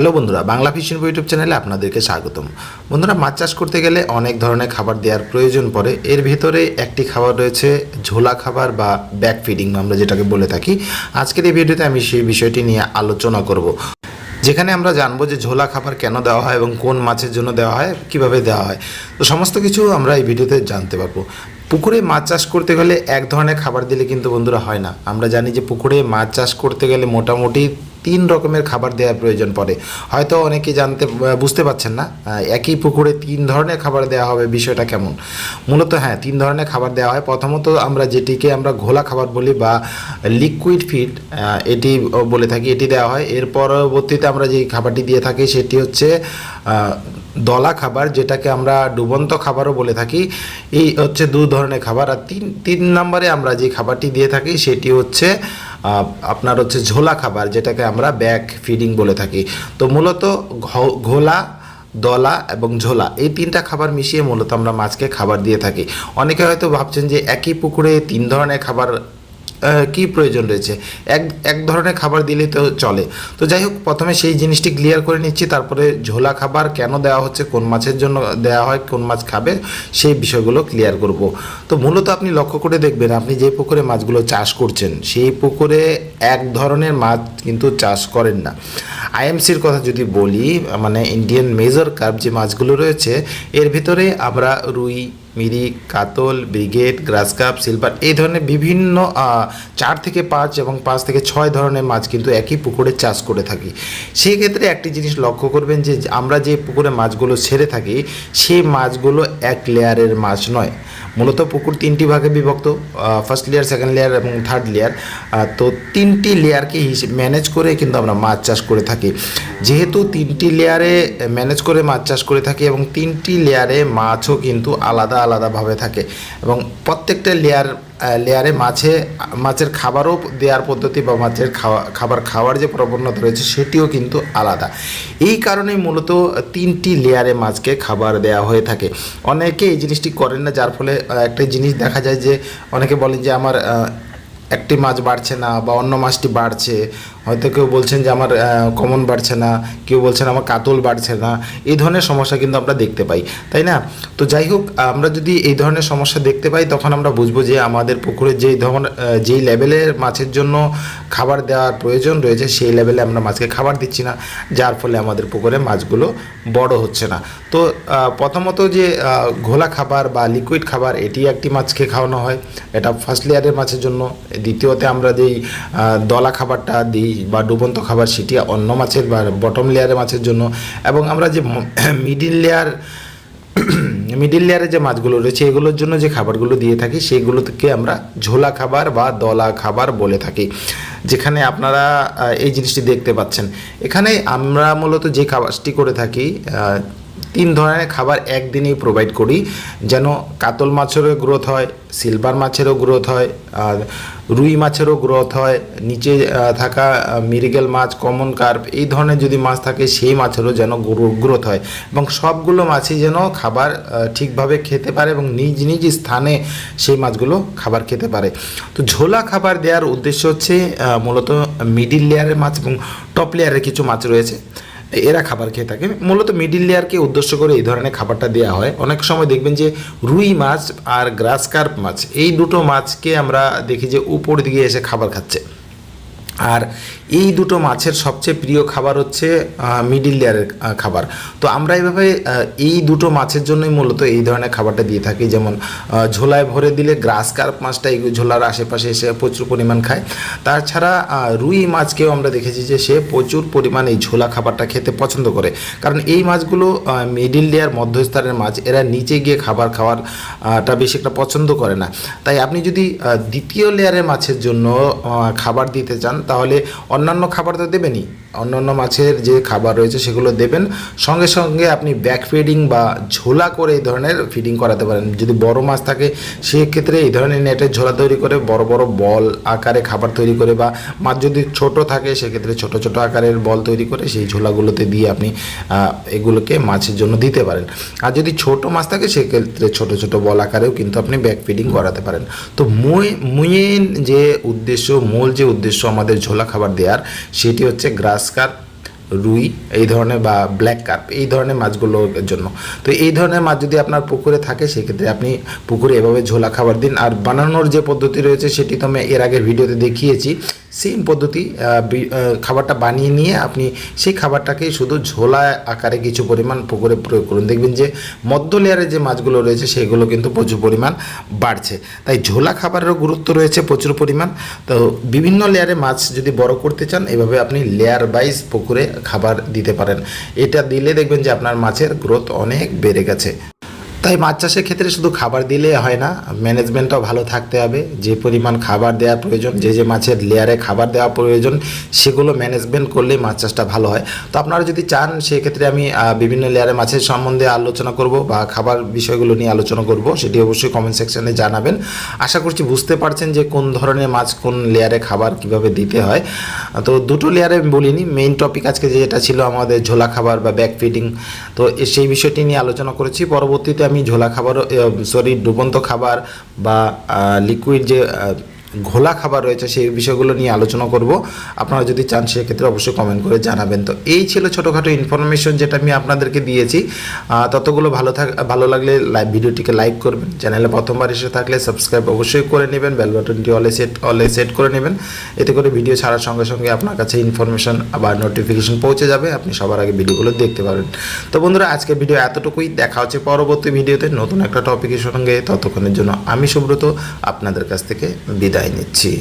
Hello বন্ধুরা, Bangla fission YouTube চ্যানেলে আপনাদেরকে স্বাগতম। বন্ধুরা, মাছ চাষ করতে গেলে অনেক ধরনের খাবার দেওয়ার প্রয়োজন পড়ে। এর ভেতরে একটি খাবার রয়েছে ঝোলা খাবার বা ব্যাক ফিডিং, আমরা যেটাকে বলে থাকি। আজকের এই ভিডিওতে আমি সেই বিষয়টি নিয়ে আলোচনা করব। যেখানে আমরা জানব যে ঝোলা খাবার কেন দেওয়া হয় এবং কোন মাছের জন্য দেওয়া হয়, কীভাবে দেওয়া হয়। তো সমস্ত কিছু আমরা এই ভিডিওতে জানতে পারব। পুকুরে মাছ চাষ করতে গেলে এক ধরনের খাবার দিলে কিন্তু বন্ধুরা হয় না। আমরা জানি যে পুকুরে মাছ চাষ করতে গেলে মোটামুটি তিন রকমের খাবার দেওয়ার প্রয়োজন পড়ে। হয়তো অনেকে জানতে বুঝতে পারছেন না একই পুকুরে তিন ধরনের খাবার দেওয়া হবে, বিষয়টা কেমন? মূলত হ্যাঁ তিন ধরনের খাবার দেওয়া হয়। প্রথমত আমরা যেটিকে আমরা ঘোলা খাবার বলি বা লিকুইড ফিড এটি বলে থাকি, এটি দেওয়া হয়। এর পরবর্তীতে আমরা যে খাবারটি দিয়ে থাকি, সেটি হচ্ছে দলা খাবার, যেটাকে আমরা ডুবন্ত খাবারও বলে থাকি। এই হচ্ছে দু ধরনের খাবার। আর তিন তিন নম্বরে আমরা যে খাবারটি দিয়ে থাকি, সেটি হচ্ছে আপনার হচ্ছে ঝোলা খাবার, যেটাকে আমরা ব্যাক ফিডিং বলে থাকি। তো মূলত ঘোলা, দলা এবং ঝোলা, এই তিনটা খাবার মিশিয়ে মূলত আমরা মাছকে খাবার দিয়ে থাকি। অনেকে হয়তো ভাবছেন যে একই পুকুরে তিন ধরনের খাবার কি প্রয়োজন রয়েছে? এক এক ধরনের খাবার দিলে তো চলে। তো যাই হোক, প্রথমে সেই জিনিসটি ক্লিয়ার করে নিচ্ছি, তারপরে ঝোলা খাবার কেন দেওয়া হচ্ছে, কোন মাছের জন্য দেওয়া হয়, কোন মাছ খাবে, সেই বিষয়গুলো ক্লিয়ার করব। তো মূলত আপনি লক্ষ্য করে দেখবেন, আপনি যে পুকুরে মাছগুলো চাষ করছেন, সেই পুকুরে এক ধরনের মাছ কিন্তু চাষ করেন না। আইএমসির কথা যদি বলি মানে ইন্ডিয়ান মেজর কার্প যে মাছগুলো রয়েছে, এর ভিতরে আমরা রুই মিরিক, কাতল, ব্রিগেড, গ্রাস কাপ, সিলভার, এই ধরনের বিভিন্ন চার থেকে পাঁচ এবং পাঁচ থেকে ছয় ধরনের মাছ কিন্তু একই পুকুরে চাষ করে থাকি। সেই ক্ষেত্রে একটি জিনিস লক্ষ্য করবেন যে আমরা যে পুকুরে মাছগুলো ছেড়ে থাকি, সেই মাছগুলো এক লেয়ারের মাছ নয়। মূলত পুকুর তিনটি ভাগে বিভক্ত ফার্স্ট লেয়ার সেকেন্ড লেয়ার এবং থার্ড লেয়ার তো তিনটি লেয়ারকে ম্যানেজ করে কিন্তু আমরা মাছ চাষ করে থাকি। যেহেতু তিনটি লেয়ারে ম্যানেজ করে মাছ চাষ করে থাকি এবং তিনটি লেয়ারে মাছও কিন্তু আলাদা আলাদাভাবে থাকে এবং প্রত্যেকটা লেয়ার লেয়ারে মাছে, মাছের খাবারও দেওয়ার পদ্ধতি বা মাছের খাওয়া, খাবার খাওয়ার যে প্রবণতা রয়েছে সেটিও কিন্তু আলাদা। এই কারণেই মূলত তিনটি লেয়ারে মাছকে খাবার দেওয়া হয়ে থাকে। অনেকে এই জিনিসটি করেন না, যার ফলে একটা জিনিস দেখা যায় যে অনেকে বলেন যে আমার একটি মাছ বাড়ছে না বা অন্য মাছটি বাড়ছে হয়তো কেউ বলছেন যে আমার কমন বাড়ছে না, কেউ বলছেন আমার কাতল বাড়ছে না, এই ধরনের সমস্যা কিন্তু আমরা দেখতে পাই, তাই না? তো যাই হোক, আমরা যদি এই ধরনের সমস্যা দেখতে পাই, তখন আমরা বুঝব যে আমাদের পুকুরে যেই ধরন যেই লেভেলের মাছের জন্য খাবার দেওয়ার প্রয়োজন রয়েছে, সেই লেভেলে আমরা মাছকে খাবার দিচ্ছি না, যার ফলে আমাদের পুকুরে মাছগুলো বড় হচ্ছে না। তো প্রথমত যে ঘোলা খাবার বা লিকুইড খাবার, এটি একটি মাছকে খাওয়ানো হয়, এটা ফার্স্ট লেয়ারের মাছের জন্য, দ্বিতীয়তে আমরা যেই দলা খাবারটা দিই বা ডুবন্ত খাবার সেটি অন্য মাছের বা বটম লেয়ারের মাছের জন্য। এবং আমরা যে মিডিল লেয়ার মিডিল লেয়ারে যে মাছগুলো রয়েছে, এগুলোর জন্য যে খাবারগুলো দিয়ে থাকি, সেগুলোকে আমরা ঝোলা খাবার বা দলা খাবার বলে থাকি। যেখানে আপনারা এই জিনিসটি দেখতে পাচ্ছেন। এখানে আমরা মূলত যে খাবারটি করে থাকি তিন ধরনের খাবার একদিনেই প্রোভাইড করি। যেন কাতল মাছেরও গ্রোথ হয় সিলভার মাছেরও গ্রোথ হয়, আর রুই মাছেরও গ্রোথ হয়, নিচে থাকা মিরিগেল মাছ কমন কার্প এই ধরনের যদি মাছ থাকে, সেই মাছেরও যেন গ্রোথ হয়। এবং সবগুলো মাছই যেন খাবার ঠিকভাবে খেতে পারে এবং নিজ নিজ স্থানে সেই মাছগুলো খাবার খেতে পারে। তো ঝোলা খাবার দেওয়ার উদ্দেশ্য হচ্ছে মূলত মিডিল লেয়ারের মাছ এবং টপ লেয়ারের কিছু মাছ রয়েছে। এরা খাবার খেয়ে থাকে। মূলত মিডিল লেয়ারকে উদ্দেশ্য করে এই ধরনের খাবারটা দেওয়া হয়। অনেক সময় দেখবেন যে রুই মাছ আর গ্রাসকার্প মাছ, এই দুটো মাছকে আমরা দেখি যে উপর দিকে এসে খাবার খাচ্ছে। আর এই দুটো মাছের সবচেয়ে প্রিয় খাবার হচ্ছে মিডিল লেয়ারের খাবার। তো আমরা এইভাবে এই দুটো মাছের জন্যই মূলত এই ধরনের খাবারটা দিয়ে থাকি। যেমন ঝোলায় ভরে দিলে গ্রাস কার্প মাছটা এই ঝোলার আশেপাশে এসে প্রচুর পরিমাণ খায়। তাছাড়া রুই মাছকেও আমরা দেখেছি যে সে প্রচুর পরিমাণ এই ঝোলা খাবারটা খেতে পছন্দ করে। কারণ এই মাছগুলো মিডিল লেয়ার মধ্যস্তরের মাছ, এরা নিচে গিয়ে খাবার খাওয়ারটা বেশি একটা পছন্দ করে না। তাই আপনি যদি দ্বিতীয় লেয়ারের মাছের জন্য খাবার দিতে চান তাহলে অন্যান্য খাবার তো দেবেনই। অন্যান্য মাছের যে খাবার রয়েছে সেগুলো দেবেন। সঙ্গে সঙ্গে আপনি ব্যাক ফিডিং বা ঝোলা করে এই ধরনের ফিডিং করাতে পারেন। যদি বড় মাছ থাকে, সেক্ষেত্রে এই ধরনের নেটের ঝোলা তৈরি করে বড় বড় বল আকারে খাবার তৈরি করে বা মাছ যদি ছোট থাকে, সেক্ষেত্রে ছোট ছোট আকারের বল তৈরি করে সেই ঝোলাগুলোতে দিয়ে আপনি এগুলোকে মাছের জন্য দিতে পারেন। আর যদি ছোট মাছ থাকে, সেক্ষেত্রে ছোট ছোট বল আকারেও কিন্তু আপনি ব্যাক ফিডিং করাতে পারেন। তো মেন যে উদ্দেশ্য, মূল যে উদ্দেশ্য আমাদের ঝোলা খাবার দেওয়ার সেটি হচ্ছে গ্রাস কার্প রুই, এই ধরনের বা ব্ল্যাক কার্প এই ধরনের মাছগুলোর জন্য। তো এই ধরনের মাছ যদি আপনার পুকুরে থাকে, সেক্ষেত্রে আপনি পুকুরে এভাবে ঝোলা খাবার দিন। আর বানানোর যে পদ্ধতি রয়েছে, সেটি তো আমি এর আগে ভিডিওতে দেখিয়েছি। সেম পদ্ধতি খাবারটা বানিয়ে নিয়ে আপনি সেই খাবারটাকে শুধু ঝোলা আকারে কিছু পরিমাণ পুকুরে প্রয়োগ করুন। দেখবেন যে মধ্য লেয়ারের যে মাছগুলো রয়েছে সেগুলো কিন্তু প্রচুর পরিমাণ বাড়ছে। তাই ঝোলা খাবারেরও গুরুত্ব রয়েছে প্রচুর পরিমাণ। তো বিভিন্ন লেয়ারে মাছ যদি বড় করতে চান, এভাবে আপনি লেয়ার ওয়াইজ পুকুরে খাবার দিতে পারেন। এটা দিলে দেখবেন যে আপনার মাছের গ্রোথ অনেক বেড়ে গেছে। তাই মাছ চাষের ক্ষেত্রে শুধু খাবার দিলে হয় না ম্যানেজমেন্টটাও ভালো থাকতে হবে। যে পরিমাণ খাবার দেওয়া প্রয়োজন, যে যে মাছের লেয়ারে খাবার দেওয়া প্রয়োজন, সেগুলো ম্যানেজমেন্ট করলেই মাছ চাষটা ভালো হয়। তো আপনারা যদি চান, সেক্ষেত্রে আমি বিভিন্ন লেয়ারে মাছের সম্বন্ধে আলোচনা করব বা খাবার বিষয়গুলো নিয়ে আলোচনা করব, সেটি অবশ্যই কমেন্ট সেকশনে জানাবেন। আশা করছি বুঝতে পারছেন যে কোন ধরনের মাছ কোন লেয়ারে খাবার কীভাবে দিতে হয়। তো দুটো লেয়ারে বলিনি মেইন টপিক আজকে যেটা ছিল আমাদের ঝোলা খাবার বা ব্যাক ফিডিং তো সেই বিষয়টি নিয়ে আলোচনা করেছি। পরবর্তীতে আমি ঝোলা খাবার সরি ডুবন্ত খাবার বা লিকুইড যে ঘোলা খাবার রয়েছে, সেই বিষয়গুলো নিয়ে আলোচনা করব। আপনারা যদি চান, সেক্ষেত্রে অবশ্যই কমেন্ট করে জানাবেন। তো এই ছিল ছোটোখাটো ইনফরমেশন যেটা আমি আপনাদেরকে দিয়েছি। ততগুলো ভালো থাক, ভালো লাগলে লাইভ ভিডিওটিকে লাইক করবেন। চ্যানেলে প্রথমবার এসে থাকলে সাবস্ক্রাইব অবশ্যই করে নেবেন বেল বাটনটি অলে সেট অলে সেট করে নেবেন। এতে করে ভিডিও ছাড়ার সঙ্গে সঙ্গে আপনার কাছে ইনফরমেশন বা নোটিফিকেশন পৌঁছে যাবে। আপনি সবার আগে ভিডিওগুলো দেখতে পারবেন। তো বন্ধুরা, আজকের ভিডিও এতটুকুই। দেখা হচ্ছে পরবর্তী ভিডিওতে নতুন একটা টপিকের সঙ্গে। ততক্ষণের জন্য আমি সুব্রত, আপনাদের কাছ থেকে বিদায় নিচ্ছি।